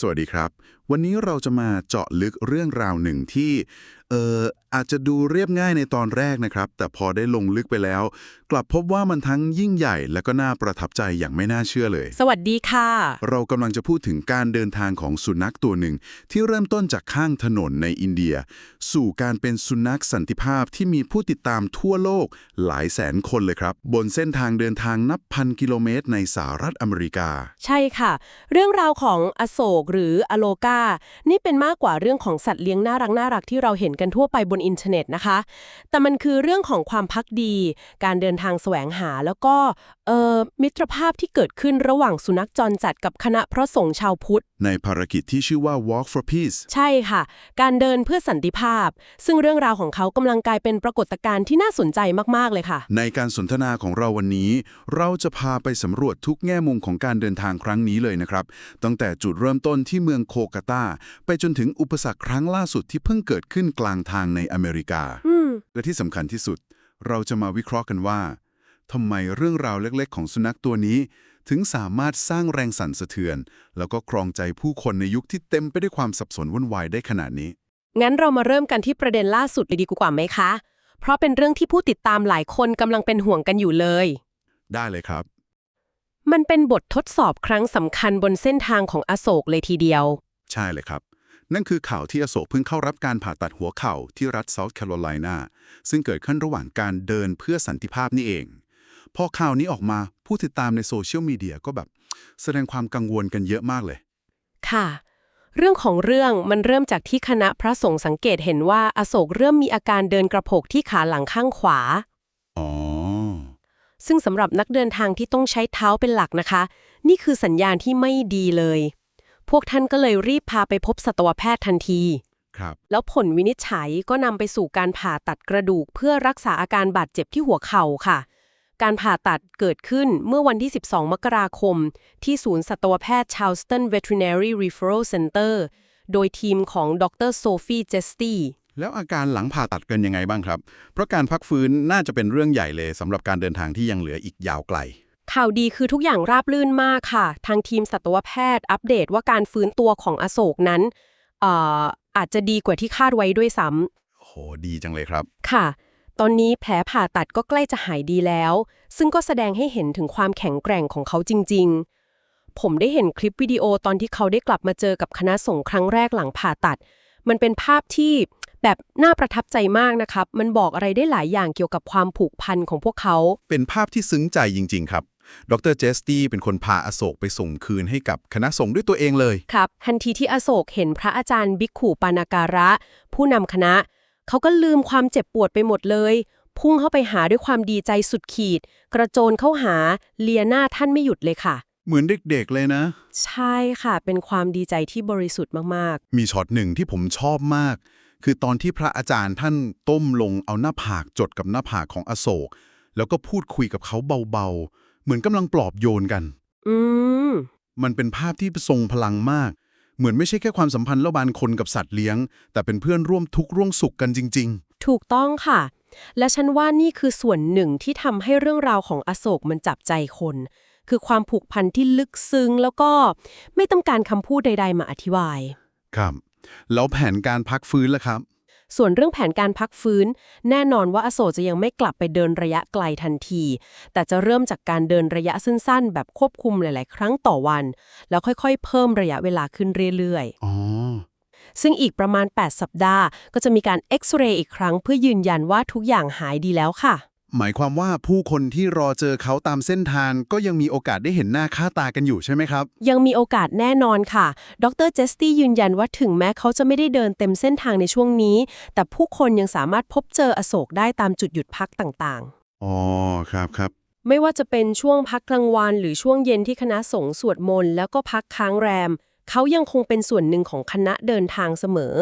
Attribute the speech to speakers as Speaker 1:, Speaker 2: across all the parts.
Speaker 1: สวัสดีครับ วันนี้เราจะมาเจาะลึกเรื่องราวหนึ่งที่เอ่ออาจจะดูเรียบง่ายในตอนแรกนะครับ แต่พอได้ลงลึกไปแล้ว กลับพบว่ามันทั้งยิ่งใหญ่และก็น่าประทับใจอย่างไม่น่าเชื่อเลย
Speaker 2: สวัสดีค่ะ
Speaker 1: เรากำลังจะพูดถึงการเดินทางของสุนัขตัวหนึ่ง ที่เริ่มต้นจากข้างถนนในอินเดีย สู่การเป็นสุนัขสันติภาพที่มีผู้ติดตามทั่วโลกหลายแสนคนเลยครับ บนเส้นทางเดินทางนับพันกิโลเมตรในสหรัฐอเมริกา
Speaker 2: ใช่ค่ะ เรื่องราวของอโศกหรืออโลกานี่เป็นมากกว่าเรื่องของสัตว์เลี้ยงน่ารักน่ารักที่เราเห็นกันทั่วไปบนอินเทอร์เน็ตนะคะ แต่มันคือเรื่องของความพักดี การเดินทางแสวงหาแล้วก็เอ่อมิตรภาพที่เกิดขึ้นระหว่างสุนัขจรจัดกับคณะพระสงฆ์ชาวพุทธ
Speaker 1: ในภารกิจที่ชื่อว่า Walk for Peace
Speaker 2: ใช่ค่ะ การเดินเพื่อสันติภาพ ซึ่งเรื่องราวของเขากำลังกลายเป็นปรากฏการณ์ที่น่าสนใจมากๆเลยค่ะ
Speaker 1: ในการสนทนาของเราวันนี้ เราจะพาไปสำรวจทุกแง่มุมของการเดินทางครั้งนี้เลยนะครับ ตั้งแต่จุดเริ่มต้นที่เมืองโคกาตา ไปจนถึงอุปสรรคครั้งล่าสุดที่เพิ่งเกิดขึ้นกลางทางในอเมริกา
Speaker 2: อืม
Speaker 1: และที่สำคัญที่สุด เราจะมาวิเคราะห์กันว่าทำไมเรื่องราวเล็กๆ ของสุนัขตัวนี้ ถึงสามารถสร้างแรงสั่นสะเทือน แล้วก็ครองใจผู้คนในยุคที่เต็มไปด้วยความสับสนวุ่นวายได้ขนาดนี้
Speaker 2: งั้นเรามาเริ่มกันที่ประเด็นล่าสุดเลยดีกว่าไหมคะ เพราะเป็นเรื่องที่ผู้ติดตามหลายคนกำลังเป็นห่วงกันอยู่เลย
Speaker 1: ได้เลยครับ
Speaker 2: มันเป็นบททดสอบครั้งสำคัญบนเส้นทางของอโศกเลยทีเดียว
Speaker 1: ใช่เลยครับ นั่นคือข่าวที่อโศกเพิ่งเข้ารับการผ่าตัดหัวเข่าที่รัฐเซาท์แคโรไลนาซึ่งเกิดขึ้นระหว่างการเดินเพื่อสันติภาพนี่เอง พอข่าวนี้ออกมาผู้ติดตามในโซเชียลมีเดียก็แบบ แสดงความกังวลกันเยอะมากเลย
Speaker 2: ค่ะ เรื่องของเรื่องมันเริ่มจากที่คณะพระสงฆ์สังเกตเห็นว่าอโศกเริ่มมีอาการเดินกระโผกที่ขาหลังข้างขวา
Speaker 1: อ๋อ
Speaker 2: ซึ่งสำหรับนักเดินทางที่ต้องใช้เท้าเป็นหลักนะคะ นี่คือสัญญาณที่ไม่ดีเลย พวกท่านก็เลยรีบพาไปพบสัตวแพทย์ทันที
Speaker 1: ครับ
Speaker 2: แล้วผลวินิจฉัยก็นำไปสู่การผ่าตัดกระดูก เพื่อรักษาอาการบาดเจ็บที่หัวเข่าค่ะ การผ่าตัดเกิดขึ้นเมื่อวันที่ 12 มกราคม ที่ศูนย์สัตวแพทย์ Charleston Veterinary Referral Center โดยทีมของดรโซฟีเจสตี้
Speaker 3: แล้วอาการหลังผ่าตัดเป็นยังไงบ้างครับ เพราะการพักฟื้นน่าจะเป็นเรื่องใหญ่เลยสำหรับการเดินทางที่ยังเหลืออีกยาวไกล
Speaker 2: ข่าวดีคือทุกอย่างราบรื่นมากค่ะ ทางทีมสัตวแพทย์อัปเดตว่าการฟื้นตัวของอโศกนั้นเอ่ออาจจะดีกว่าที่คาดไว้ด้วยซ้
Speaker 3: โหดีจังเลยครับำ
Speaker 2: ค่ะ ตอนนี้แผลผ่าตัดก็ใกล้จะหายดีแล้ว ซึ่งก็แสดงให้เห็นถึงความแข็งแกร่งของเขาจริง ๆ ผมได้เห็นคลิปวิดีโอตอนที่เขาได้กลับมาเจอกับคณะสงฆ์ครั้งแรกหลังผ่าตัด มันเป็นภาพที่แบบน่าประทับใจมากนะครับ มันบอกอะไรได้หลายอย่างเกี่ยวกับความผูกพันของพวกเขา
Speaker 3: เป็นภาพที่ซึ้งใจจริง ๆ ครับ ดรเจสตี้เป็นคนพาอโศกไปส่งคืนให้กับคณะสงฆ์ด้วยตัวเองเลย
Speaker 2: ครับ ทันทีที่อโศกเห็นพระอาจารย์บิกขุปานาการะ ผู้นำคณะ เขาก็ลืมความเจ็บปวดไปหมดเลย พุ่งเข้าไปหาด้วยความดีใจสุดขีด กระโจนเข้าหาเลียหน้าท่านไม่หยุดเลยค่ะ
Speaker 3: เหมือนเด็กๆเลยนะ
Speaker 2: ใช่ค่ะ เป็นความดีใจที่บริสุทธิ์มาก
Speaker 3: มีช็อตหนึ่งที่ผมชอบมาก คือตอนที่พระอาจารย์ท่านต้มลงเอาหน้าผากจดกับหน้าผากของอโศก แล้วก็พูดคุยกับเขาเบาๆ เหมือนกำลังปลอบโยนกัน
Speaker 2: ๆอืม
Speaker 3: มันเป็นภาพที่ทรงพลังมาก เหมือนไม่ใช่แค่ความสัมพันธ์ระหว่างคนกับสัตว์เลี้ยง แต่เป็นเพื่อนร่วมทุกข์ร่วมสุขกันจริง
Speaker 2: ถูกต้องค่ะ และฉันว่านี่คือส่วนหนึ่งที่ทำให้เรื่องราวของอโศกมันจับใจคน คือความผูกพันที่ลึกซึ้งแล้วก็ไม่ต้องการคำพูดใด ๆ มาอธิบาย
Speaker 3: ๆ ครับ แล้วแผนการพักฟื้นล่ะครับ
Speaker 2: ส่วนเรื่องแผนการพักฟื้น แน่นอนว่าอโศกจะยังไม่กลับไปเดินระยะไกลทันที แต่จะเริ่มจากการเดินระยะสั้นๆ แบบควบคุมหลาย ๆ ครั้งต่อวัน แล้วค่อยๆ เพิ่มระยะเวลาขึ้นเรื่อย
Speaker 3: อ๋อ
Speaker 2: ๆซึ่งอีกประมาณ 8 สัปดาห์ ก็จะมีการเอ็กซเรย์อีกครั้งเพื่อยืนยันว่าทุกอย่างหายดีแล้วค่ะ
Speaker 3: หมายความว่าผู้คนที่รอเจอเขาตามเส้นทางก็ยังมีโอกาสได้เห็นหน้าค่าตากันอยู่ใช่ไหมครับ
Speaker 2: ยังมีโอกาสแน่นอนค่ะ ดรเจสตี้ยืนยันว่าถึงแม้เขาจะไม่ได้เดินเต็มเส้นทางในช่วงนี้ แต่ผู้คนยังสามารถพบเจออโศกได้ตามจุดหยุดพักต่างๆ
Speaker 3: อ๋อ ครับครับ
Speaker 2: ไม่ว่าจะเป็นช่วงพักกลางวัน หรือช่วงเย็นที่คณะสงฆ์สวดมนต์แล้วก็พักค้างแรม เขายังคงเป็นส่วนหนึ่งของคณะเดินทางเสมอ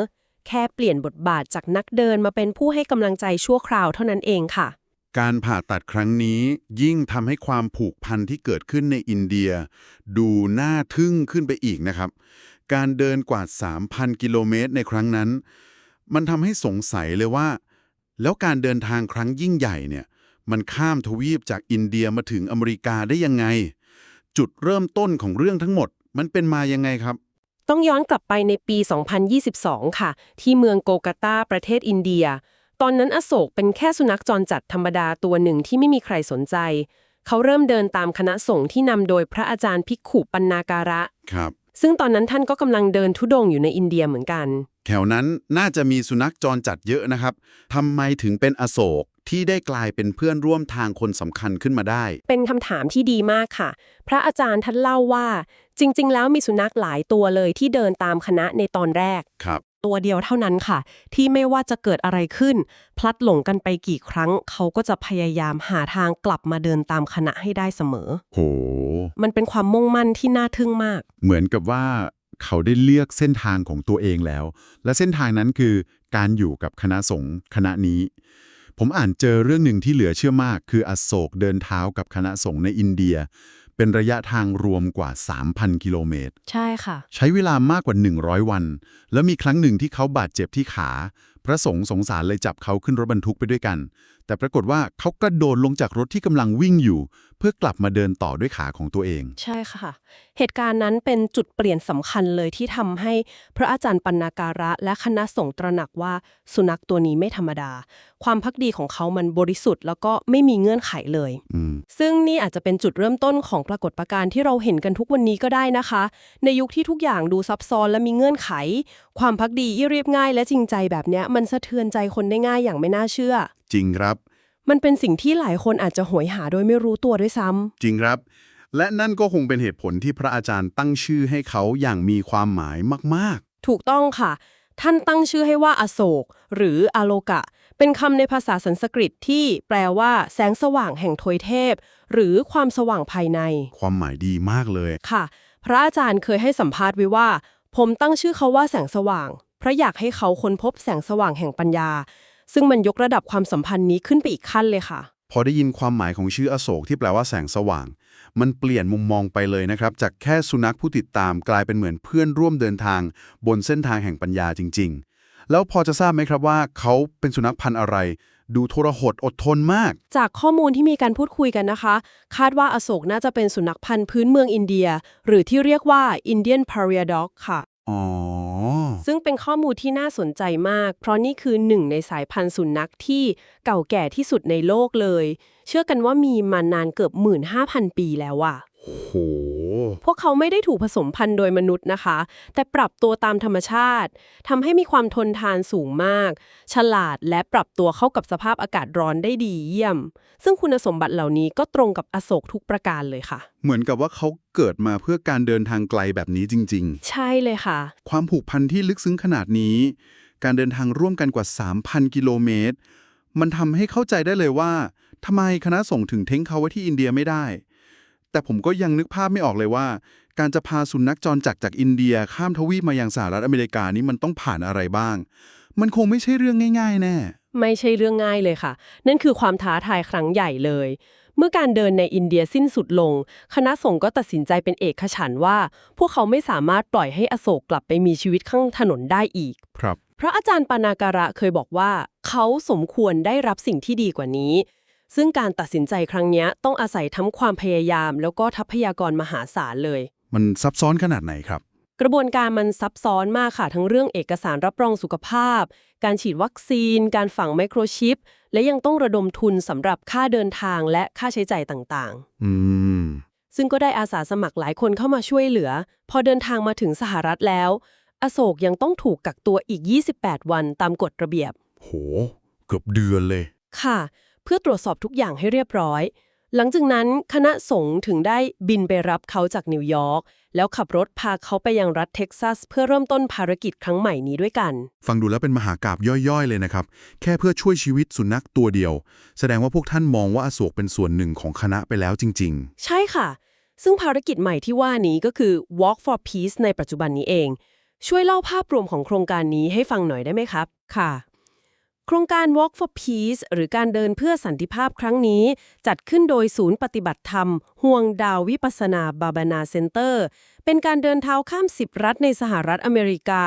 Speaker 2: แค่เปลี่ยนบทบาทจากนักเดินมาเป็นผู้ให้กำลังใจชั่วคราวเท่านั้นเองค่ะ
Speaker 3: การผ่าตัดครั้งนี้ยิ่งทำให้ความผูกพันที่เกิดขึ้นในอินเดีย ดูน่าทึ่งขึ้นไปอีกนะครับ การเดินกว่า 3,000 กิโลเมตรในครั้งนั้น มันทำให้สงสัยเลยว่า แล้วการเดินทางครั้งยิ่งใหญ่เนี่ย มันข้ามทวีปจากอินเดียมาถึงอเมริกาได้ยังไง จุดเริ่มต้นของเรื่องทั้งหมด มันเป็นมายังไงครับ
Speaker 2: ต้องย้อนกลับไปในปี 2022 ค่ะ ที่เมืองโกกาตาประเทศอินเดีย ตอนนั้นอโศกเป็นแค่สุนัขจรจัดธรรมดาตัวหนึ่งที่ไม่มีใครสนใจ เขาเริ่มเดินตามคณะสงฆ์ที่นำโดยพระอาจารย์ภิกขุปันนาการะ
Speaker 3: ครับ
Speaker 2: ซึ่งตอนนั้นท่านก็กำลังเดินทุดงค์อยู่ในอินเดียเหมือนกัน
Speaker 3: แถวนั้นน่าจะมีสุนัขจรจัดเยอะนะครับทำไมถึงเป็นอโศกที่ได้กลายเป็นเพื่อนร่วมทางคนสำคัญขึ้นมาได้
Speaker 2: เป็นคำถามที่ดีมากค่ะ พระอาจารย์ท่านเล่าว่า จริง ๆ แล้วมีสุนัขหลายตัวเลยที่เดินตามคณะในตอนแรก
Speaker 3: ครับ
Speaker 2: ตัวเดียวเท่านั้นค่ะ ที่ไม่ว่าจะเกิดอะไรขึ้น พลัดหลงกันไปกี่ครั้ง เขาก็จะพยายามหาทางกลับมาเดินตามคณะให้ได้เสมอ
Speaker 3: โห
Speaker 2: มันเป็นความมุ่งมั่นที่น่าทึ่งมาก
Speaker 3: เหมือนกับว่าเขาได้เลือกเส้นทางของตัวเองแล้ว และเส้นทางนั้นคือการอยู่กับคณะสงฆ์คณะนี้ ผมอ่านเจอเรื่องหนึ่งที่เหลือเชื่อมาก คืออโศกเดินเท้ากับคณะสงฆ์ในอินเดีย เป็นระยะทางรวมกว่า 3,000 กิโลเมตร
Speaker 2: ใช่ค่ะ
Speaker 3: ใช้เวลามากกว่า 100 วัน แล้วมีครั้งหนึ่งที่เขาบาดเจ็บที่ขาพ ระสงฆ์สงสารเลยจับเขาขึ้นรถบรรทุกไปด้วยกัน แต่ปรากฏว่าเขากระโดดลงจากรถที่กำลังวิ่งอยู่ เพื่อกลับมาเดินต่อด้วยขาของตัวเอง
Speaker 2: ใช่ค่ะ เหตุการณ์นั้นเป็นจุดเปลี่ยนสำคัญเลยที่ทำให้พระอาจารย์ปัณนาการะ และคณะสงฆ์ตระหนักว่าสุนัขตัวนี้ไม่ธรรมดา ความพักดีของเขามันบริสุทธิ์ แล้วก็ไม่มีเงื่อนไขเลย ซึ่งนี่อาจจะเป็นจุดเริ่มต้นของปรากฏการณ์ที่เราเห็นกันทุกวันนี้ก็ได้นะคะ ในยุคที่ทุกอย่างดูซับซ้อนและมีเงื่อนไข ความพักดีที่เรียบง่าย และจริงใจแบบเนี้ยมันสะเทือนใจคนได้ง่ายอย่างไม่น่าเชื่อ
Speaker 3: จริงครับ
Speaker 2: มันเป็นสิ่งที่หลายคนอาจจะโหยหาโดยไม่รู้ตัวด้วยซ้ำ
Speaker 3: จริงครับ และนั่นก็คงเป็นเหตุผลที่พระอาจารย์ตั้งชื่อให้เขาอย่างมีความหมายมาก
Speaker 2: ถูกต้องค่ะ ท่านตั้งชื่อให้ว่าอโศก หรืออโลกะ เป็นคำในภาษาสันสกฤตที่แปลว่า แสงสว่างแห่งทวยเทพ หรือความสว่างภายใน
Speaker 3: ๆ ความหมายดีมากเลย
Speaker 2: ค่ะ พระอาจารย์เคยให้สัมภาษณ์ไว้ว่า ผมตั้งชื่อเขาว่าแสงสว่าง เพราะอยากให้เขาค้นพบแสงสว่างแห่งปัญญา ซึ่งมันยกระดับความสัมพันธ์นี้ขึ้นไปอีกขั้นเลยค่ะ
Speaker 3: พอได้ยินความหมายของชื่ออโศกที่แปลว่าแสงสว่าง มันเปลี่ยนมุมมองไปเลยนะครับ จากแค่สุนัขผู้ติดตามกลายเป็นเหมือนเพื่อนร่วมเดินทาง บนเส้นทางแห่งปัญญาจริง ๆ แล้วพอจะทราบไหมครับว่า เขาเป็นสุนัขพันธุ์อะไร ดูทรหดอดทนมาก
Speaker 2: จากข้อมูลที่มีการพูดคุยกันนะคะ คาดว่าอโศกน่าจะเป็นสุนัขพันธุ์พื้นเมืองอินเดีย หรือที่เรียกว่า Indian Pariah Dog ค่ะ
Speaker 3: อ๋อ
Speaker 2: ซึ่งเป็นข้อมูลที่น่าสนใจมาก เพราะนี่คือหนึ่งในสายพันธุ์สุนัขที่เก่าแก่ที่สุดในโลกเลย เชื่อกันว่ามีมานานเกือบ 15,000 ปีแล้วอะ
Speaker 3: โห
Speaker 2: พวกเขาไม่ได้ถูกผสมพันธุ์โดยมนุษย์นะคะ แต่ปรับตัวตามธรรมชาติทำให้มีความทนทานสูงมาก ฉลาดและปรับตัวเข้ากับสภาพอากาศร้อนได้ดีเยี่ยม ซึ่งคุณสมบัติเหล่านี้ก็ตรงกับอโศกทุกประการเลยค่ะ
Speaker 3: เหมือนกับว่าเขาเกิดมาเพื่อการเดินทางไกลแบบนี้จริงๆ
Speaker 2: ใช่เลยค่ะ
Speaker 3: ความผูกพันที่ลึกซึ้งขนาดนี้ การเดินทางร่วมกันกว่า 3,000 กิโลเมตร มันทำให้เข้าใจได้เลยว่าทำไมคณะส่งฆ์ถึงเท้งเขาไว้ที่อินเดียไม่ได้ แต่ผมก็ยังนึกภาพไม่ออกเลยว่า การจะพาสุนัขจรจักรจากอินเดียข้ามทวีปมายังสหรัฐอเมริกานี่มันต้องผ่านอะไรบ้าง มันคงไม่ใช่เรื่องง่าย ๆ แน่
Speaker 2: ไม่ใช่เรื่องง่ายเลยค่ะ นั่นคือความท้าทายครั้งใหญ่เลย เมื่อการเดินในอินเดียสิ้นสุดลง คณะสงฆ์ก็ตัดสินใจเป็นเอกฉันท์ว่า พวกเขาไม่สามารถปล่อยให้อโศกกลับไปมีชีวิตข้างถนนได้อีก
Speaker 3: ครับ
Speaker 2: พระอาจารย์ปานาการะเคยบอกว่า เขาสมควรได้รับสิ่งที่ดีกว่านี้ ซึ่งการตัดสินใจครั้งเนี้ยต้องอาศัยทั้งความพยายาม แล้วก็ทรัพยากรมหาศาลเลย
Speaker 3: มันซับซ้อนขนาดไหนครับ
Speaker 2: กระบวนการมันซับซ้อนมากค่ะ ทั้งเรื่องเอกสารรับรองสุขภาพ การฉีดวัคซีน การฝังไมโครชิป และยังต้องระดมทุนสำหรับค่าเดินทางและค่าใช้จ่ายต่าง
Speaker 3: อืม
Speaker 2: ๆซึ่งก็ได้อาสาสมัครหลายคนเข้ามาช่วยเหลือ พอเดินทางมาถึงสหรัฐแล้ว อโศกยังต้องถูกกักตัวอีก 28 วันตามกฎระเบียบ
Speaker 3: โห เกือบเดือนเลย
Speaker 2: ค่ะเพื่อตรวจสอบทุกอย่างให้เรียบร้อย หลังจากนั้นคณะสงฆ์ถึงได้บินไปรับเขาจากนิวยอร์กแล้วขับรถพาเขาไปยังรัฐเท็กซัส เพื่อเริ่มต้นภารกิจครั้งใหม่นี้ด้วยกัน
Speaker 3: ฟังดูแล้วเป็นมหากาบย่อยๆ เลยนะครับ แค่เพื่อช่วยชีวิตสุนัขตัวเดียว แสดงว่าพวกท่านมองว่าอโศกเป็นส่วนหนึ่งของคณะไปแล้วจริง
Speaker 2: ใช่ค่ะ ซึ่งภารกิจใหม่ที่ว่านี้ก็คือ Walk for Peace ในปัจจุบันนี้เอง ช่วยเล่าภาพรวมของโครงการนี้ให้ฟังหน่อยได้ไหมครับ ค่ะโครงการ Walk for Peace หรือการเดินเพื่อสันติภาพครั้งนี้ จัดขึ้นโดยศูนย์ปฏิบัติธรรม ห่วงดาววิปัสนาบาบานาเซ็นเตอร์ เป็นการเดินเท้าข้ามสิบรัฐในสหรัฐอเมริกา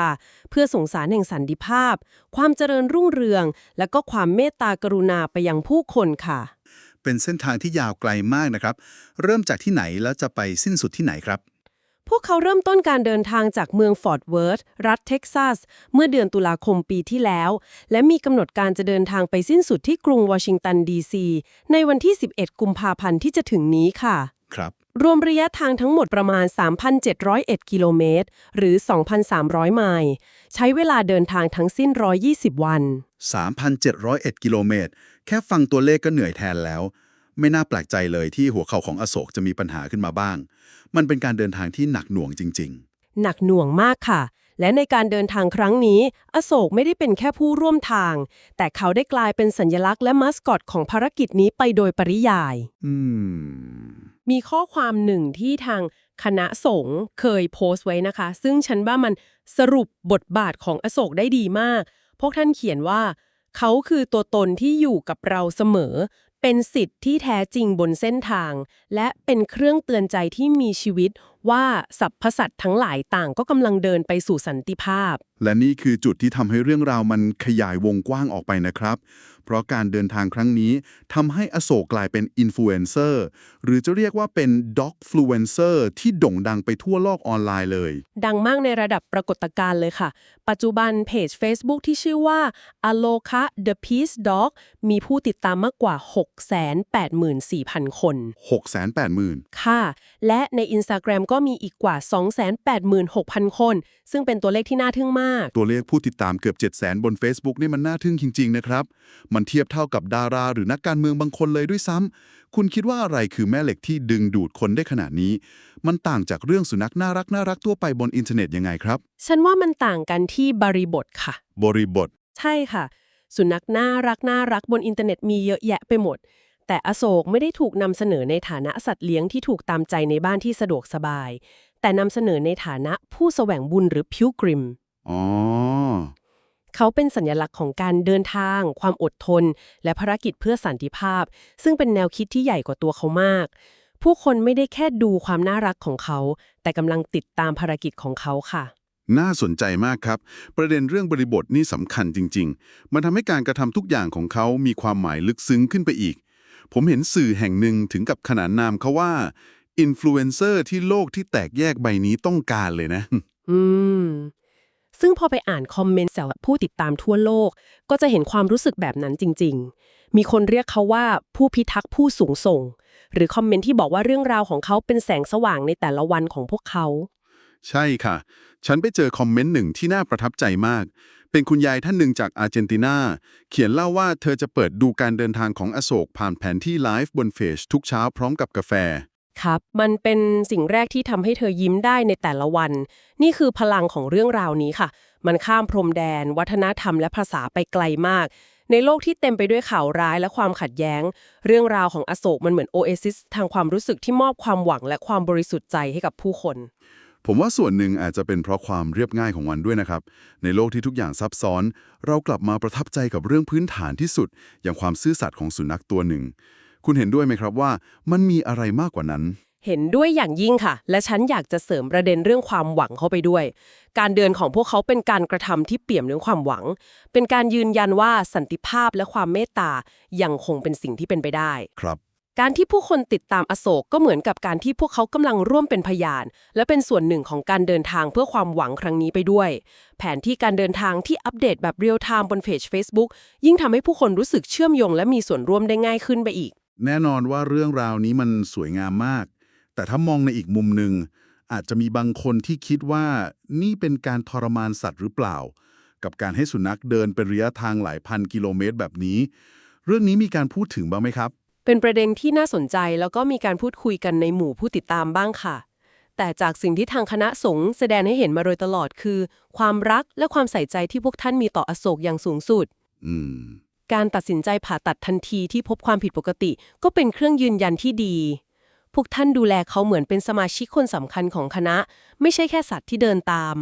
Speaker 2: เพื่อส่งสารแห่งสันติภาพ ความเจริญรุ่งเรือง และก็ความเมตตากรุณาไปยังผู้คนค่ะ
Speaker 1: เป็นเส้นทางที่ยาวไกลมากนะครับ เริ่มจากที่ไหนแล้วจะไปสิ้นสุดที่ไหนครับ
Speaker 2: พวกเขาเริ่มต้นการเดินทางจากเมืองฟอร์ตเวิร์ธรัฐเท็กซัส เมื่อเดือนตุลาคมปีที่แล้ว และมีกำหนดการจะเดินทางไปสิ้นสุดที่กรุงวอชิงตันดีซีในวันที่ 11 กุมภาพันธ์ที่จะถึงนี้ค่ะ
Speaker 3: ครับ
Speaker 2: รวมระยะทางทั้งหมดประมาณ 3,701 กิโลเมตร หรือ 2,300 ไมล์ใช้เวลาเดินทางทั้งสิ้น 120 วัน
Speaker 3: 3,701 กิโลเมตร แค่ฟังตัวเลขก็เหนื่อยแทนแล้ว ไม่น่าแปลกใจเลยที่หัวเข่าของอโศกจะมีปัญหาขึ้นมาบ้าง มันเป็นการเดินทางที่หนักหน่วงจริง
Speaker 2: หนักหน่วงมากค่ะ และในการเดินทางครั้งนี้ อโศกไม่ได้เป็นแค่ผู้ร่วมทาง แต่เขาได้กลายเป็นสัญลักษณ์และมัสคอตของภารกิจนี้ไปโดยปริยาย
Speaker 3: ๆอืม
Speaker 2: มีข้อความหนึ่งที่ทางคณะสงฆ์เคยโพสต์ไว้นะคะ ซึ่งฉันว่ามันสรุปบทบาทของอโศกได้ดีมาก พวกท่านเขียนว่า เขาคือตัวตนที่อยู่กับเราเสมอ เป็นสิทธิ์ที่แท้จริงบนเส้นทาง และเป็นเครื่องเตือนใจที่มีชีวิต ว่าสรรพสัตว์ทั้งหลายต่างก็กำลังเดินไปสู่สันติภาพ
Speaker 3: และนี่คือจุดที่ทำให้เรื่องราวมันขยายวงกว้างออกไปนะครับ เพราะการเดินทางครั้งนี้ทำให้อโศกกลายเป็นอินฟลูเอนเซอร์หรือจะเรียกว่าเป็นด็อกฟลูเอนเซอร์ที่โด่งดังไปทั่วโลกออนไลน์เลย
Speaker 2: ดังมากในระดับปรากฏการณ์เลยค่ะ ปัจจุบันเพจ Facebook ที่ชื่อว่า Aloka the Peace Dog มีผู้ติดตามมากกว่า 684,000 คน
Speaker 3: 680,000
Speaker 2: ค่ะ และใน Instagram ก็มีอีกกว่า 286,000 คน ซึ่งเป็นตัวเลขที่น่าทึ่งมาก
Speaker 3: ตัวเลขผู้ติดตามเกือบ700,000 บน Facebook นี่มันน่าทึ่งจริง ๆ นะครับ มันเทียบเท่ากับดาราหรือนักการเมืองบางคนเลยด้วยซ้ำ คุณคิดว่าอะไรคือแม่เหล็กที่ดึงดูดคนได้ขนาดนี้ มันต่างจากเรื่องสุนัขน่ารักน่ารักทั่วไปบนอินเทอร์เน็ตยังไงครับ
Speaker 2: ฉันว่ามันต่างกันที่บริบทค่ะ
Speaker 3: บริบท
Speaker 2: ใช่ค่ะ สุนัขน่ารักน่ารักบนอินเทอร์เน็ตมีเยอะแยะไปหมด แต่อโศกไม่ได้ถูกนำเสนอในฐานะสัตว์เลี้ยงที่ถูกตามใจในบ้านที่สะดวกสบาย แต่นำเสนอในฐานะผู้แสวงบุญหรือพิวกริม
Speaker 3: อ๋อ
Speaker 2: เขาเป็นสัญลักษณ์ของการเดินทาง ความอดทน และภารกิจเพื่อสันติภาพ ซึ่งเป็นแนวคิดที่ใหญ่กว่าตัวเขามาก ผู้คนไม่ได้แค่ดูความน่ารักของเขา แต่กำลังติดตามภารกิจของเขาค่ะ
Speaker 3: น่าสนใจมากครับ ประเด็นเรื่องบริบทนี่สำคัญจริง ๆ มันทำให้การกระทำทุกอย่างของเขามีความหมายลึกซึ้งขึ้นไปอีก ผมเห็นสื่อแห่งหนึ่งถึงกับขนานนามเขาว่าอินฟลูเอนเซอร์ที่โลกที่แตกแยกใบนี้ต้องการเลยนะ
Speaker 2: อืม ซึ่งพอไปอ่านคอมเมนต์จากผู้ติดตามทั่วโลก ก็จะเห็นความรู้สึกแบบนั้นจริง ๆ มีคนเรียกเขาว่าผู้พิทักษ์ผู้สูงส่ง หรือคอมเมนต์ที่บอกว่าเรื่องราวของเขาเป็นแสงสว่างในแต่ละวันของพวกเขา
Speaker 3: ใช่ค่ะ ฉันไปเจอคอมเมนต์หนึ่งที่น่าประทับใจมาก เป็นคุณยายท่านหนึ่งจากอาร์เจนตินา เขียนเล่าว่าเธอจะเปิดดูการเดินทางของอโศกผ่านแผนที่ไลฟ์บนเฟซทุกเช้าพร้อมกับกาแฟ
Speaker 2: ครับ มันเป็นสิ่งแรกที่ทำให้เธอยิ้มได้ในแต่ละวัน นี่คือพลังของเรื่องราวนี้ค่ะ มันข้ามพรมแดน วัฒนธรรมและภาษาไปไกลมาก ในโลกที่เต็มไปด้วยข่าวร้ายและความขัดแย้ง เรื่องราวของอโศกมันเหมือนโอเอซิสทางความรู้สึกที่มอบความหวังและความบริสุทธิ์ใจให้กับผู้คน
Speaker 3: ผมว่าส่วนหนึ่งอาจจะเป็นเพราะความเรียบง่ายของมันด้วยนะครับ ในโลกที่ทุกอย่างซับซ้อน เรากลับมาประทับใจกับเรื่องพื้นฐานที่สุด อย่างความซื่อสัตย์ของสุนัขตัวหนึ่ง คุณเห็นด้วยไหมครับว่ามันมีอะไรมากกว่านั้น
Speaker 2: เห็นด้วยอย่างยิ่งค่ะ และฉันอยากจะเสริมประเด็นเรื่องความหวังเข้าไปด้วย การเดินของพวกเขาเป็นการกระทำที่เปี่ยมด้วยความหวัง เป็นการยืนยันว่าสันติภาพและความเมตตายังคงเป็นสิ่งที่เป็นไปได้
Speaker 3: ครับ
Speaker 2: การที่ผู้คนติดตามอโศกก็เหมือนกับการที่พวกเขากำลังร่วมเป็นพยาน และเป็นส่วนหนึ่งของการเดินทางเพื่อความหวังครั้งนี้ไปด้วย แผนที่การเดินทางที่อัปเดตแบบเรียลไทม์บนเพจ Facebook ยิ่งทำให้ผู้คนรู้สึกเชื่อมโยงและมีส่วนร่วมได้ง่ายขึ้นไปอีก
Speaker 3: แน่นอนว่าเรื่องราวนี้มันสวยงามมาก แต่ถ้ามองในอีกมุมหนึ่ง อาจจะมีบางคนที่คิดว่านี่เป็นการทรมานสัตว์หรือเปล่า กับการให้สุนัขเดินเป็นระยะทางหลายพันกิโลเมตรแบบนี้ เรื่องนี้มีการพูดถึงบ้างไหมครับ
Speaker 2: เป็นประเด็นที่น่าสนใจแล้วก็มีการพูดคุยกันในหมู่ผู้ติดตามบ้างค่ะ แต่จากสิ่งที่ทางคณะสงฆ์แสดงให้เห็นมาโดยตลอดคือ ความรักและความใส่ใจที่พวกท่านมีต่ออโศกอย่างสูงสุด
Speaker 3: อืม
Speaker 2: การตัดสินใจผ่าตัดทันทีที่พบความผิดปกติ ก็เป็นเครื่องยืนยันที่ดี พวกท่านดูแลเขาเหมือนเป็นสมาชิกคนสำคัญของคณะ ไม่ใช่แค่สัตว์ที่เดินตาม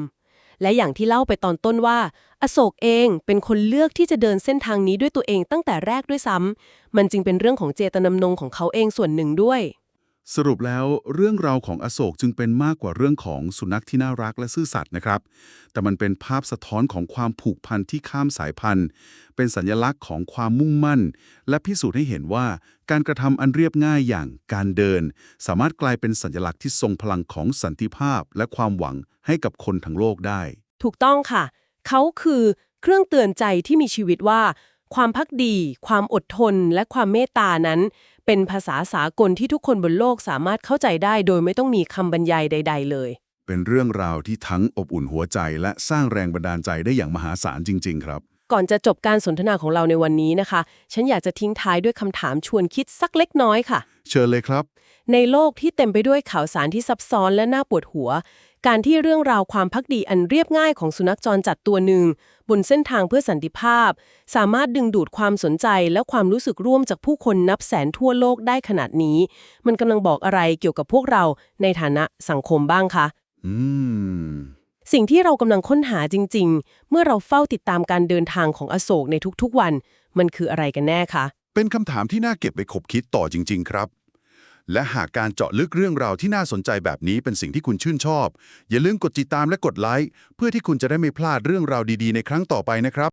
Speaker 2: และอย่างที่เล่าไปตอนต้นว่า อโศกเองเป็นคนเลือกที่จะเดินเส้นทางนี้ด้วยตัวเองตั้งแต่แรกด้วยซ้ำมันจึงเป็นเรื่องของเจตนำนงของเขาเองส่วนหนึ่งด้วย
Speaker 3: สรุปแล้วเรื่องราวของอโศกจึงเป็นมากกว่าเรื่องของสุนัขที่น่ารักและซื่อสัตย์นะครับ แต่มันเป็นภาพสะท้อนของความผูกพันที่ข้ามสายพันธุ์ เป็นสัญลักษณ์ของความมุ่งมั่น และพิสูจน์ให้เห็นว่าการกระทำอันเรียบง่ายอย่างการเดิน สามารถกลายเป็นสัญลักษณ์ที่ทรงพลังของสันติภาพและความหวังให้กับคนทั้งโลกได้
Speaker 2: ถูกต้องค่ะ เขาคือเครื่องเตือนใจที่มีชีวิตว่า ความพักดี ความอดทน และความเมตตานั้น เป็นภาษาสากลที่ทุกคนบนโลกสามารถเข้าใจได้ โดยไม่ต้องมีคำบรรยายใด ๆ เลย
Speaker 3: เป็นเรื่องราวที่ทั้งอบอุ่นหัวใจ และสร้างแรงบันดาลใจได้อย่างมหาศาลจริง ๆ ครับ
Speaker 2: ก่อนจะจบการสนทนาของเราในวันนี้นะคะ ฉันอยากจะทิ้งท้ายด้วยคำถามชวนคิดสักเล็กน้อยค่ะ
Speaker 3: เชิญเลยครับ
Speaker 2: ในโลกที่เต็มไปด้วยข่าวสารที่ซับซ้อนและน่าปวดหัว การที่เรื่องราวความพักดีอันเรียบง่ายของสุนัขจรจัดตัวหนึ่ง บนเส้นทางเพื่อสันติภาพ สามารถดึงดูดความสนใจและความรู้สึกร่วมจากผู้คนนับแสนทั่วโลกได้ขนาดนี้ มันกำลังบอกอะไรเกี่ยวกับพวกเราในฐานะสังคมบ้างคะ
Speaker 3: อืม
Speaker 2: สิ่งที่เรากำลังค้นหาจริง ๆ เมื่อเราเฝ้าติดตามการเดินทางของอโศกในทุกๆวัน มันคืออะไรกันแน่คะ
Speaker 4: เป็นคำถามที่น่าเก็บไปคบคิดต่อจริง ๆ ครับ และหากการเจาะลึกเรื่องราวที่น่าสนใจแบบนี้เป็นสิ่งที่คุณชื่นชอบ อย่าลืมกดติดตามและกดไลค์เพื่อที่คุณจะได้ไม่พลาดเรื่องราวดีๆ ในครั้งต่อไปนะครับ